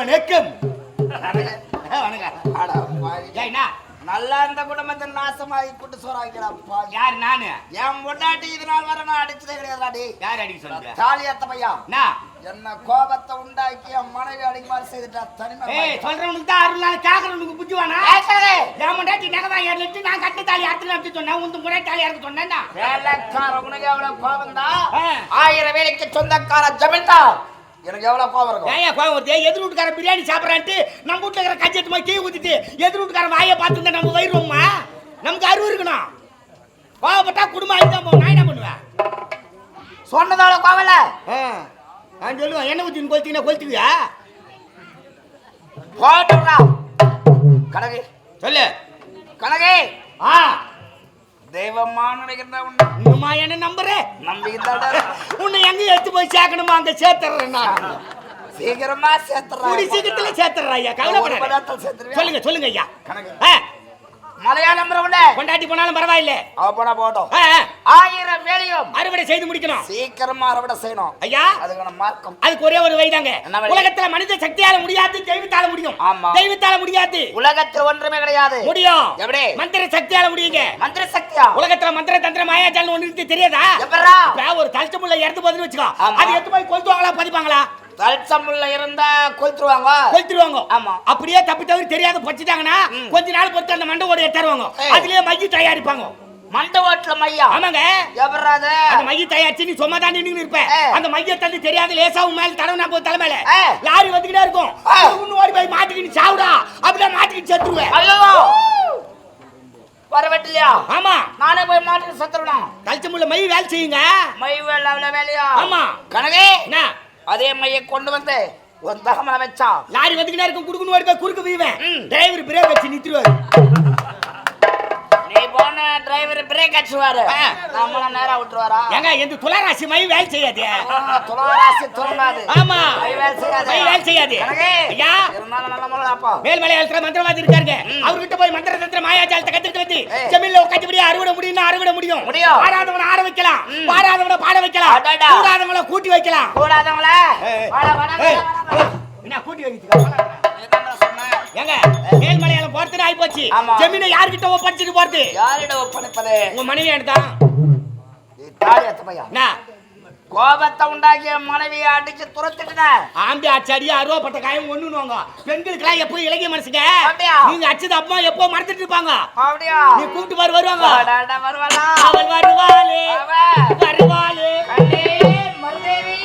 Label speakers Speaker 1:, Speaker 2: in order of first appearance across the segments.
Speaker 1: வணக்கம்.
Speaker 2: அட நல்லா இருந்த குடும்பத்தை நாசமாகி கூட்டு சோறாக்கிறப்பா
Speaker 1: யார் நானு?
Speaker 2: என் பொண்டாட்டி இது நாள் வரை நான் அடிச்சதே கிடையாதுடி
Speaker 1: யார் அடிக்க சொல்லுங்க?
Speaker 2: தாலியாத்த பையா
Speaker 1: நான்
Speaker 2: என்ன கோபத்தை உண்டாக்கி என் மனைவி அடிக்குமாறு செய்துட்டா தனிமை
Speaker 1: ஏய். சொல்றவனுக்கு தான் அருள் நாள் கேக்குறவனுக்கு
Speaker 2: சொல்லு.
Speaker 1: என் முன்னாடி நகவா ஏறிட்டு நான் கட்டு தாலி அறுத்து நடத்தி சொன்னேன். உந்து முறை தாலி அறுக்க சொன்னேன்னா.
Speaker 2: வேலைக்கார உனக்கு எவ்வளவு கோபம் தான். ஆயிரம் வேலைக்கு சொந்தக்கார ஜமீன்தார். எனக்கு எவ்வளவு கோபம் இருக்கும்?
Speaker 1: ஏன் கோவம் வருது? எதிர் வீட்டுக்காரன் பிரியாணி சாப்பிட்றான்ட்டு நம்ம வீட்டுல இருக்கிற கஞ்சத்து மாதிரி கீ ஊத்திட்டு எதிர் வீட்டுக்காரன் வாயை பார்த்துருந்தா நம்ம வயிறுவோமா நமக்கு அறிவு இருக்கணும். கோவப்பட்டா குடும்பம் அழிதான் போகும். நான் என்ன பண்ணுவேன்?
Speaker 2: சொன்னதால கோவல
Speaker 1: ஆ, நான் சொல்லுவேன். என்ன ஊற்றி கொளுத்திங்கன்னா கொளுத்துவியா?
Speaker 2: போட்டுடா கனகு.
Speaker 1: சொல்லு.
Speaker 2: கனகு.
Speaker 1: ஆ.
Speaker 2: தெய்வமா நினைக்கிறதா உன்னை?
Speaker 1: இன்னுமா என்ன நம்புற?
Speaker 2: நம்பிக்கிட்டாடா.
Speaker 1: உன்னை எங்க எடுத்து போய் சேர்க்கணுமா? அங்க சேர்த்துறேன் நான்.
Speaker 2: சீக்கிரமா சேர்த்துறா.
Speaker 1: கூடி சீக்கிரத்துல சேர்த்துறேன் ஐயா. கவலைப்படாத? சொல்லுங்க சொல்லுங்க ஐயா.
Speaker 2: கணக்கு.
Speaker 1: ஆ,
Speaker 2: மலையாளம் பிரபுல
Speaker 1: கொண்டாட்டி போனாலும் பரவாயில்ல.
Speaker 2: அவ போனா போட்டோம் ஆயிரம் வேலையும்
Speaker 1: அறுவடை செய்து முடிக்கணும்.
Speaker 2: சீக்கிரமா அறுவடை செய்யணும்.
Speaker 1: ஐயா.
Speaker 2: அதுக்கான மார்க்கம்.
Speaker 1: அதுக்கு ஒரே ஒரு வழிதாங்க? உலகத்துல மனித சக்தியால முடியாது தெய்வத்தால முடியும்.
Speaker 2: ஆமா.
Speaker 1: தெய்வத்தால முடியாது.
Speaker 2: உலகத்தில் ஒன்றுமே கிடையாது.
Speaker 1: முடியும்.
Speaker 2: எப்படி?
Speaker 1: மந்திர சக்தியால முடியுங்க.
Speaker 2: மந்திர சக்தியா?
Speaker 1: உலகத்துல மந்திர தந்திர மாயாஜாலம் இருக்கு தெரியாதா? ஒரு தலச்சமுள்ள இறந்து போதுன்னு வச்சுக்கோ. அது எடுத்து போய் கொளுத்துவாங்களா பதிப்பாங்களா?
Speaker 2: தல்சமுள்ள இருந்தா கொளுத்துருவாங்க.
Speaker 1: கொளுத்துருவாங்க.
Speaker 2: ஆமா.
Speaker 1: அப்படியே தப்பி தவிர தெரியாத பச்சிட்டாங்கன்னா. கொஞ்ச நாள் பொறுத்து அந்த மண்டை ஓட எடுத்துருவாங்க. அதுலயே மைய தயாரிப்பாங்க.
Speaker 2: மண்ட ஓட்டுல மையா?
Speaker 1: ஆமாங்க.
Speaker 2: அது
Speaker 1: அந்த மைய தயாரிச்சு நீ சும்மா தான் நின்று இருப்ப. அந்த மைய தந்து தெரியாத லேசா உன் மேல தடவை போய் தலை மேல.
Speaker 2: ஏ.
Speaker 1: லாரி வந்துகிட்டே இருக்கும். இன்னும் ஓடி போய் மாட்டிக்கிட்டு சாவுடா. அப்படியே மாட்டிக்கிட்டு செத்துருவேன்.
Speaker 2: ஐயோ. வரவட்டிலையா
Speaker 1: ஆமா.
Speaker 2: நானே போய் மாட்டு சத்துருவேன்?
Speaker 1: கல்ச்சமுள்ள மை வேலை செய்யுங்க.
Speaker 2: மை வேலை வேலையா?
Speaker 1: ஆமா.
Speaker 2: கனகே!
Speaker 1: என்ன?
Speaker 2: அதே மையை கொண்டு வந்து ஒரு தகமல வச்சா
Speaker 1: லாரி வந்துகிட்டே இருக்கும் குடுக்கணும் குறுக்கு வீவேன். டிரைவர் பிரேக் வச்சு நிறுத்துருவாரு
Speaker 2: நீ டிரைவர் பிரேக் அடிச்சுவாரு. நம்மள நேரா விட்டுருவாரா?
Speaker 1: ஏங்க எந்த துளாராசி மை வேலை செய்யாது.
Speaker 2: துளாராசி துறங்காது.
Speaker 1: ஆமா.
Speaker 2: மை வேலை செய்யாது.
Speaker 1: மை வேலை செய்யாது. ஐயா.
Speaker 2: இருந்தாலும் நல்ல முறை அப்பா.
Speaker 1: மேல்மலையாளத்துல மந்திரவாதி இருக்காருங்க. அவர்கிட்ட போய் மந்திர தந்திர மாயாஜாலத்தை கத்துக்கிட்டு வந்து. ஜமீன்ல உட்காந்து அறுவடை முடியும்னா அறுவடை முடியும்.
Speaker 2: முடியும்.
Speaker 1: ஆட வைக்கலாம். பாடாதவனை பாட வைக்கலாம். கூடாதவங்களை கூட்டி வைக்கலாம்.
Speaker 2: கூடாதவங்கள.
Speaker 1: என்ன கூட்டி வைக்கிறீங்க? ஏங்க மேல்மலையாளம் போறது ஆகி போச்சு. ஜமீனை யார்கிட்ட ஒப்படைச்சிட்டு போறது
Speaker 2: யாரிடம் ஒப்படைப்பது
Speaker 1: உங்க மனைவி எடுத்தான்
Speaker 2: கோபத்தை உண்டாக்கிய மனைவியை அடிச்சு துரத்திட்டுன
Speaker 1: ஆம்பி அச்சு அடி அருவப்பட்ட காயம் ஒண்ணுவாங்க பெண்களுக்கெல்லாம் எப்போ இலகிய மனசுங்க? நீங்க அச்சது அப்பா எப்போ மறந்துட்டு இருப்பாங்க
Speaker 2: அப்படியா
Speaker 1: நீ கூப்பிட்டு பாரு வருவாங்க அவள் வருவாளே. வருவாளே
Speaker 2: மருதேவி,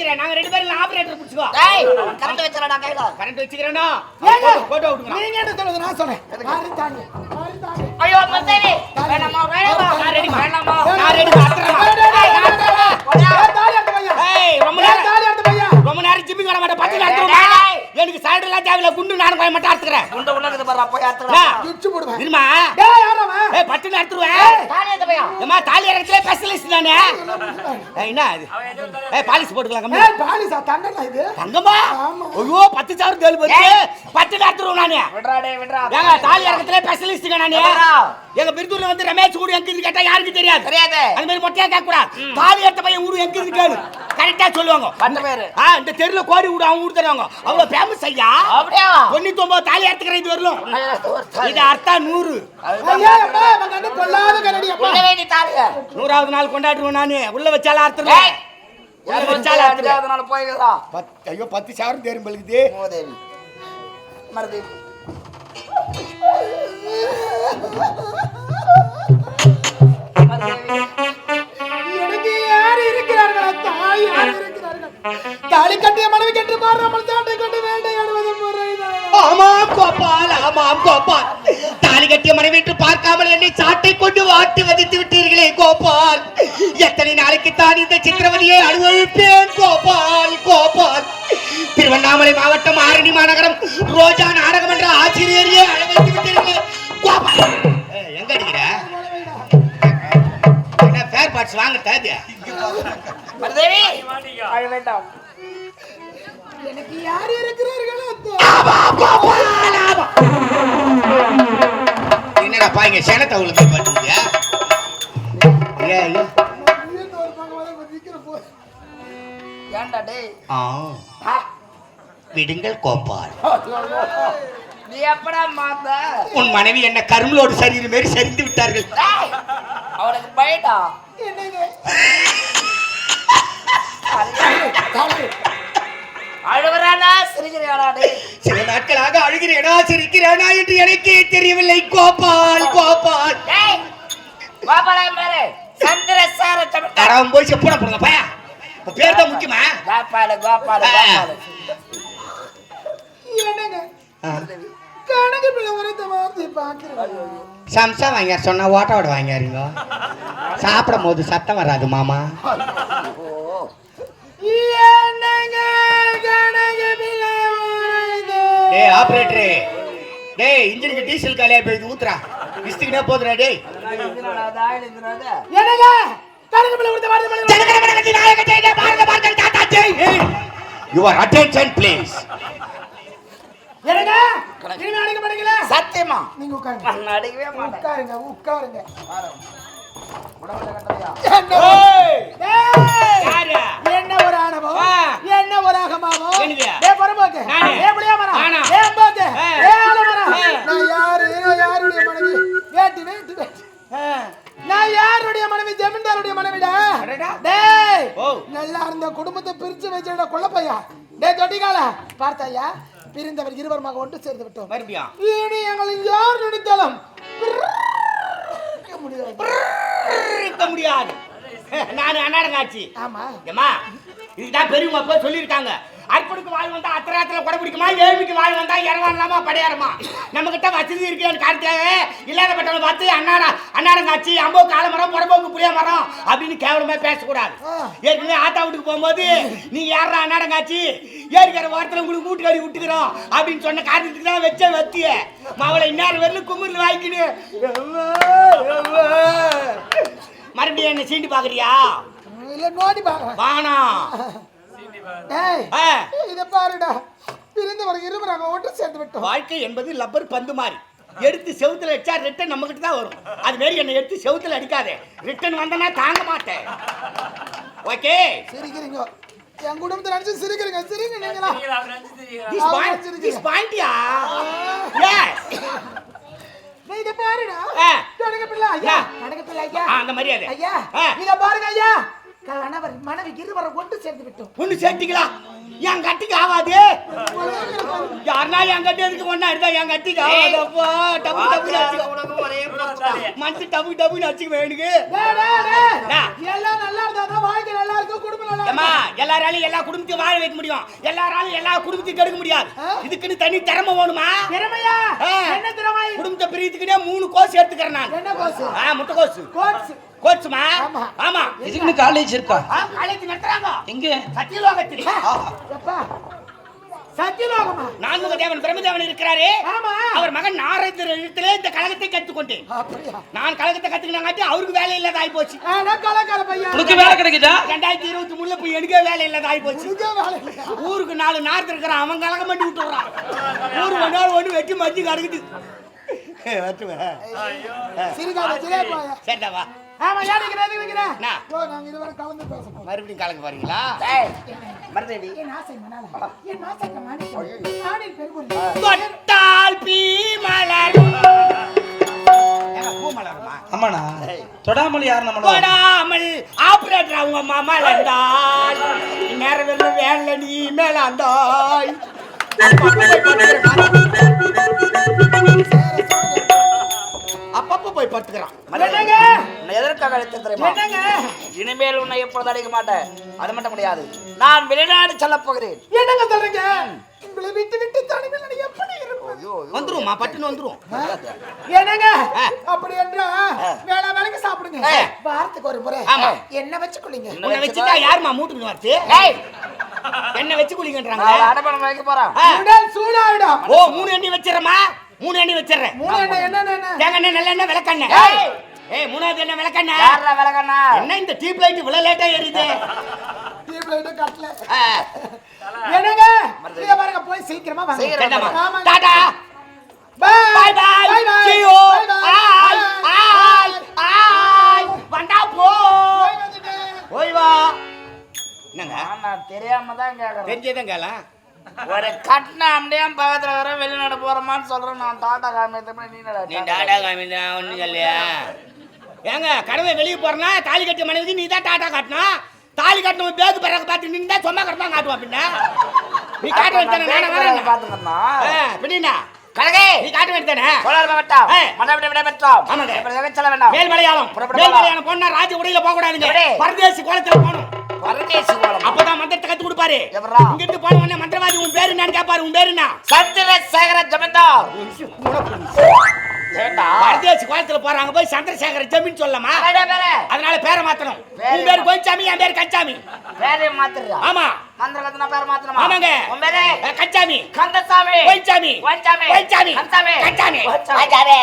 Speaker 1: புடிச்சுக்கிறேன் இங்க புடிச்சுக்கிறேன் நாங்க ரெண்டு பேரும் ஆபரேட்டர் புடிச்சுக்கோ
Speaker 2: டேய், கரண்ட் வச்சிரடா கையில.
Speaker 1: கரண்ட் வச்சுக்கிறேனா
Speaker 3: ஏங்க?
Speaker 1: போட்டோ விட்டுங்க
Speaker 3: நீங்க என்ன சொல்லுங்க நான் சொன்னேன் யாரும் தாங்க யாரும் தாங்க
Speaker 2: ஐயோ, மருதேவி, வேணாமா, வேணாமா.
Speaker 1: நான் ரெடிமா.
Speaker 2: வேணாமா.
Speaker 1: நான் ரெடி அத்தரமா
Speaker 2: ஏய், யாருடா? போடா.
Speaker 3: ஏன் தாலி அறுத்த பையா
Speaker 1: ஏய் ரொம்ப நேரம்
Speaker 3: தாலி அறுத்த பையா
Speaker 1: ரொம்ப நேரம் ஜிம்மிங் வர மாட்டேன் பத்து
Speaker 2: ஏய்,
Speaker 1: எனக்கு சைடுல தேவையில்ல. குண்டு நானும் போய் மட்டும் அறுத்துக்கிறேன்.
Speaker 2: உண்ட உள்ள பாரு, போய்
Speaker 3: போடுவேன்.
Speaker 1: இருமா?
Speaker 3: டேய் யார் அவன்
Speaker 1: ஏய் பட்டு அறுத்துருவேன். ஏமா தாலி இறக்கத்துல ஸ்பெஷலிஸ்ட் தானே? ஏய், என்ன இது? ஏய் பாலிஷ் போட்டுக்கலாம் கம்மி.
Speaker 3: ஏய் பாலிசா தண்டனா இது?
Speaker 1: தங்கம்மா?
Speaker 3: ஆமா.
Speaker 1: ஐயோ பத்து சாவரம் தேல் போச்சு. பத்து அறுத்துருவேன் நானு.
Speaker 2: விட்றா டேய், விட்றா.
Speaker 1: ஏங்க தாலி இறக்கத்துல ஸ்பெஷலிஸ்ட்ங்க நானு? எங்க பிரித்தூர்ல வந்து ரமேஷ் கூட எங்க இருந்து கேட்டா யாருக்கு தெரியாது?
Speaker 2: தெரியாது.
Speaker 1: அந்த மாதிரி மொட்டையா கேட்க கூடாது தாலி எடுத்த பையன் ஊரு எங்க இருந்து கேளு. கரெக்டா சொல்லுவாங்க
Speaker 2: பத்து பேரு.
Speaker 1: ஆ இந்த தெருல கோடி ஊடு அவங்க தருவாங்க அவ்வளவு ஃபேமஸ் ஐயா
Speaker 2: அப்படியா?
Speaker 1: தொண்ணூத்தி ஒன்பது தாலி எடுத்துக்கிற இது வரலும். இது அர்த்தா நூறு
Speaker 2: அதுதான்
Speaker 3: ஐயா அப்பா அவன் கண்ணு பொல்லாத கரடி அப்பா
Speaker 2: உள்ளவே நீ தாலிய.
Speaker 1: நூறாவது நாள் கொண்டாடுவோம் நானு உள்ள வச்சாலும்
Speaker 2: ஏய்,
Speaker 1: அர்த்தம் ஐயோ பத்து சாவரம் தேரும் பழுகுது
Speaker 2: மூதேவி. மருதேவி. மருதேவி.
Speaker 3: தாலி கட்டிய மனைவி கட்டு கொண்டு வேண்டையாடுவது
Speaker 1: ஆமாம் கோபால் ஆமாம் கோபால் தாலி கட்டிய மனைவி என்று பார்க்காமல் என்னை சாட்டை கொண்டு வாட்டி வதித்து விட்டீர்களே கோபால் எத்தனை நாளைக்கு தான் இந்த சித்திரவதியை அனுபவிப்பேன் கோபால் கோபால் திருவண்ணாமலை மாவட்டம் ஆரணி மாநகரம் ரோஜா நாடகம் என்ற ஆசிரியரையே அழைத்து விட்டீர்களே கோபால் எங்க அடிக்கிற என்ன ஃபேர் பார்ட்ஸ் வாங்க தேதி
Speaker 2: மருதேவி. அழ வேண்டாம்.
Speaker 3: எனக்கு யார் இருக்கிறார்களோ
Speaker 1: என்னடா என்னப்பா இங்க சேனத்தை உளுந்து.
Speaker 2: ஏன்டா டேய்?
Speaker 1: விடுங்கள் கோபால்
Speaker 2: நீ எப்படா மாத்த?
Speaker 1: உன் மனைவி என்ன கருமலோடு சரீரம் மாரி சரிந்து விட்டார்கள்.
Speaker 2: டேய், அவனுக்கு பயடா. சிரிக்கிறியாடா டேய்
Speaker 1: சில நாட்களாக அழுகிறேனா சிரிக்கிறேனா என்று எனக்கே தெரியவில்லை. கோபால் கோபால்.
Speaker 2: கோபாலா மேலே சந்திரசார தமிழ்
Speaker 1: தரவன் போய் செப்புட போடுங்க பையா? உன் பேர் தான் முக்கியமா?
Speaker 2: கோபால கோபால கோபால
Speaker 3: என்னங்க?
Speaker 1: ஆ.
Speaker 3: கணக்கு பிள்ளை உரைத்த வார்த்தை பார்க்கிறேன்.
Speaker 1: சம்சா வாங்க சொன்னா ஓட்டோட வாங்காருங்க சாப்பிடும் போது சத்தம் வராது மாமா
Speaker 2: ஓ
Speaker 3: என்னங்க? கணக்கு பிள்ளை உரைத்த
Speaker 1: டேய் ஆபரேட்டர். டேய் இன்ஜினுக்கு டீசல் காலியா போய் ஊத்துறா. விஸ்துக்குனே போதுடா டேய்.
Speaker 3: என்னங்க? கணக்கு பிள்ளை உரைத்த வார்த்தை மறுபடியும்
Speaker 1: ஜனகணமனகதி நாயக ஜெய ஜெய பாரத பாரத தாத்தா ஜெய் யுவர் அட்டென்ஷன் ப்ளீஸ்?
Speaker 2: சத்தியமா?
Speaker 3: நீங்க உட்காருங்க.
Speaker 2: நான் அடிக்கவே மாட்டேன்.
Speaker 3: உட்காருங்க உட்காருங்க.
Speaker 2: உடம்புல கட்டலையா
Speaker 3: என்ன ஏய்! என்ன ஒரு ஆணவம் என்ன ஒரு அகமாவம்
Speaker 1: என்னது?
Speaker 3: ஏ. ஏ.
Speaker 1: நான்?
Speaker 3: யாரு? நான் யாருடைய மனைவி? வேட்டி வேட்டி வேட்டி. நான் யாருடைய மனைவி? ஜமீன்தாருடைய மனைவிடா. டேய். நல்லா இருந்த குடும்பத்தை பிரிச்சு வச்சிட கொள்ளப்பையா டேய் தொட்டிகால பார்த்தாயா பிரிந்தவர் இருவருமாக ஒன்று சேர்ந்து விட்டோம்.
Speaker 1: மறுபடியும்
Speaker 3: இனி எங்களை யார் நினைத்தாலும் முடியாது.
Speaker 1: நான் அண்ணாடங்காச்சி.
Speaker 3: ஆமா.
Speaker 1: ஏமா இதுதான் பெரியவங்க அப்போ சொல்லியிருக்காங்க. அற்புடுக்கு வாழ் வந்தா அத்தராத்துல கொடை பிடிக்குமா? ஏழ்மைக்கு வாழ் வந்தா இறவானலாமா படையாரமா நம்ம கிட்ட வசதி இருக்குன்னு காட்டுக்காக இல்லாதப்பட்டவங்க பார்த்து அண்ணாடா அண்ணாடங்காச்சி அம்போக்கு ஆலமரம் புறம்போக்கு புளிய மரம் அப்படின்னு கேவலமா பேசக்கூடாது. ஏற்கனவே ஆத்தா வீட்டுக்கு போகும்போது நீங்க யாரா அண்ணாடங்காச்சி ஏற்கிற வாரத்தில் உங்களுக்கு வீட்டு கறி விட்டுக்கிறோம் அப்படின்னு சொன்ன காரணத்துக்கு தான் வச்ச வத்திய. மவளை இன்னார் வரலும் கும்பிட்டு வாய்க்கினு மறுபடியும் என்ன சீண்டி பாக்குறியா
Speaker 3: இல்ல இத பாருடா. பிரிந்தவர் இருவராக ஒன்று சேர்ந்து விட்டோம்.
Speaker 1: வாழ்க்கை என்பது லப்பர் பந்து மாதிரி எடுத்து செவுத்துல வச்சா ரிட்டன் நம்ம கிட்ட தான் வரும். அது மாரி என்னை எடுத்து செவுத்துல அடிக்காதே. ரிட்டன் வந்தனா தாங்க மாட்டேன். ஓகே?
Speaker 3: சிரிக்கிறீங்க. என் குடும்பத்தை நினைச்சு சிரிக்கிறீங்க. சிரிங்க நீங்களா?
Speaker 1: This point. திஸ் பாயிண்ட்யா எஸ்
Speaker 3: நீ இத பாருடா. கணக்கு பிள்ளை ஐயா. கணக்கு பிள்ளை ஐயா.
Speaker 1: அந்த மரியாதை.
Speaker 3: ஐயா. இத பாருங்க ஐயா. கணவர் மனைவி இருவரை ஒன்று சேர்ந்து விட்டோம்.
Speaker 1: பொண்ணு சேர்த்திங்களா? என் கட்டிக்கு ஆகாது யாருனா என் கட்டி எதுக்கு ஒண்ணா எடுத்தா என் கட்டிக்கு அடிச்சுக்க
Speaker 2: உனக்கு ஒரே பிரச்சனை.
Speaker 1: மனசு
Speaker 3: டேய், டேய், டேய்.
Speaker 1: ஆ.
Speaker 3: எல்லாம் நல்லா இருந்தாதான் வாழ்க்கை நல்லா இருக்கும் குடும்பம் நல்லா இருக்கும்.
Speaker 1: எல்லாராலையும் எல்லா குடும்பத்தையும் வாழ வைக்க முடியும். எல்லாராலையும் எல்லா குடும்பத்தையும் கெடுக்க முடியாது? இதுக்குன்னு தனி திறமை வேணுமா?
Speaker 3: திறமையா. என்ன திறமை?
Speaker 1: குடும்பத்தை பிரித்துக்கிட்டே மூணு கோர்ஸ் எடுத்துக்கிறேன் நான்.
Speaker 3: என்ன கோர்ஸ்
Speaker 1: ஆ முட்டை கோர்ஸ்
Speaker 3: கோர்ஸ்
Speaker 1: கோர்ஸ்மா
Speaker 3: ஆமா.
Speaker 1: ஆமா.
Speaker 4: இதுக்குன்னு காலேஜ் இருக்கா?
Speaker 1: காலேஜ் நடத்துறாங்க.
Speaker 4: எங்க?
Speaker 1: சத்தியலோகத்தில்
Speaker 3: சத்தியலோகமா?
Speaker 1: நான்முக தேவன் பிரம்மதேவன் இருக்கிறாரே.
Speaker 3: ஆமா.
Speaker 1: அவர் மகன் நாரதத்திலே இந்த கழகத்தை
Speaker 3: அப்படியா?
Speaker 1: நான் கழகத்தை கத்துக்கினாங்காட்டி அவருக்கு வேலை இல்லாத ஆகி போச்சு
Speaker 4: உனக்கு வேலை கிடைக்குதா?
Speaker 1: ரெண்டாயிரத்தி இருபத்தி மூணுல போய் எனக்கே வேலை இல்லாத ஆகி போச்சு? ஊருக்கு நாலு நார்த்து இருக்கிறான் அவன் கலகம் பண்ணி விட்டு வரான் ஊரு நாள் ஒண்ணு வெட்டி மஞ்சு கிடக்குது சரிதாவா
Speaker 3: ஆமா ஏன் நிக்கிற எதுக்கு நிக்கிற?
Speaker 1: என்ன?
Speaker 3: ஓ நாங்க இதுவரை கலந்து பேச போறோம்
Speaker 1: மறுபடியும் கலக்க போறீங்களா?
Speaker 2: டேய், மருதேவி
Speaker 3: என் ஆசை மணால. என் ஆசைக்கு மாணிக்கம் ஆணில் பெருகுறி
Speaker 1: தொட்டால் பீ மலரும். ஏங்க, பூ மலருமா?
Speaker 4: ஆமாண்ணா தொடாமல் யார் நம்ம
Speaker 1: தொடாமல் ஆபரேட்டர் அவங்க மாமா லண்டால் நேரம் வேலை நீ போய் படுத்துக்கிறான்.
Speaker 3: என்னங்க?
Speaker 2: உன்னை எதற்காக அழைத்தேன் தெரியுமா?
Speaker 3: என்னங்க?
Speaker 2: இனிமேல் உன்னை எப்பொழுது அடிக்க மாட்டேன்? அது மட்டும் முடியாது. நான் வெளிநாடு செல்லப் போகிறேன்.
Speaker 3: என்னங்க சொல்றீங்க? உங்களை விட்டு விட்டு தனிமையில் எப்படி
Speaker 1: வந்துருமா பட்டுன்னு வந்துரும்
Speaker 3: என்னங்க. அப்படி என்றா வேலை வேலைக்கு சாப்பிடுங்க. வாரத்துக்கு ஒரு முறை. என்ன வச்சுக்கொள்ளுங்க
Speaker 1: உன்னை வச்சுட்டா யாரும்மா மூட்டுக்கு வருது என்ன வச்சு குளிக்கின்றாங்க
Speaker 2: நான் அடப்பணம் வைக்க போறேன்.
Speaker 3: சூடாயிடும்.
Speaker 1: ஓ மூணு எண்ணி வச்சிடறமா மூணு எண்ணெய் வச்சிடுறேன்.
Speaker 3: மூணு எண்ணெய் என்னென்ன
Speaker 1: தேங்காய் எண்ணெய் நல்ல எண்ணெய் விளக்கெண்ணெய்.
Speaker 2: ஏய்!
Speaker 1: மூணாவது எண்ணெய் விளக்கெண்ணெய்
Speaker 2: யாரா விளக்கண்ணா?
Speaker 1: என்ன இந்த டியூப் லைட் இவ்வளவு லேட்டா ஏறிது?
Speaker 3: டியூப் லைட் கட்டல. என்னங்க? இங்க பாருங்க போய் சீக்கிரமா வாங்க.
Speaker 1: டாடா. பாய் பாய்.
Speaker 3: பாய் பாய்.
Speaker 1: see you
Speaker 3: பாய் பாய். வந்தா போ.
Speaker 1: போய் வா. என்னங்க?
Speaker 2: நான் தெரியாம தான் கேக்குறேன்.
Speaker 1: தெரிஞ்சதே கேளா.
Speaker 2: ஒரு கட்டின அப்படியே பக்கத்துல வர வெளிநாடு போறோமான்னு சொல்றேன் நான் டாடா காமியத்தை நீ
Speaker 1: நீ டாடா காமிந்தா ஒண்ணும் இல்லையா? ஏங்க கடமை வெளியே போறனா தாலி கட்டிய மனைவிக்கு நீ தான் டாடா காட்டணும் தாலி கட்டணும் பேகு பிறகு பார்த்து நின்று சும்மா தான் காட்டுவான் பின்ன? நீ காட்ட வேண்டியதானே நானே வரேன்
Speaker 2: பாத்துக்கண்ணா
Speaker 1: பின்னா
Speaker 2: கழகே
Speaker 1: நீ காட்ட வேண்டியதானே
Speaker 2: கோளாறு மாவட்டம்
Speaker 1: ஏய்.
Speaker 2: மண்டபடி விட பெற்றோம்
Speaker 1: ஆமாங்க.
Speaker 2: இப்ப செல்ல வேண்டாம்.
Speaker 1: மேல் மலையாளம்
Speaker 2: புறப்பட
Speaker 1: மேல்
Speaker 2: போலாம்.
Speaker 1: மலையாளம் போனா ராஜ உடையில போக கூடாதுங்க? பரதேசி கோலத்துல போகணும்.
Speaker 2: பரதேசி கோலம்.
Speaker 1: அப்பதான் மந்திரத்தை கத்து கொடுப்பாரு? இங்க இருந்து போன உடனே மந்திரவாதி உன் பேரு என்னன்னு உன் பேரு என்ன?
Speaker 2: சந்திரசேகர ஜமீன்தார்.
Speaker 1: பரதேசி கோலத்துல போறாங்க போய் சந்திரசேகர ஜமீன்
Speaker 2: பேரே
Speaker 1: அதனால பேரை மாத்தணும். உன் பேரு கோயிச்சாமி என் பேரு கச்சாமி
Speaker 2: பேரே மாத்திரா
Speaker 1: ஆமா.
Speaker 2: மந்திர கத்தனா பேர் மாத்தணுமா?
Speaker 1: ஆமாங்க.
Speaker 2: உன் பேரே?
Speaker 1: கச்சாமி
Speaker 2: கந்தசாமி.
Speaker 1: கோயிச்சாமி
Speaker 2: கோயிச்சாமி
Speaker 1: கோயிச்சாமி
Speaker 2: கந்தசாமி.
Speaker 1: கச்சாமி
Speaker 2: கோயிச்சாமி.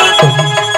Speaker 2: கந்தசாமி.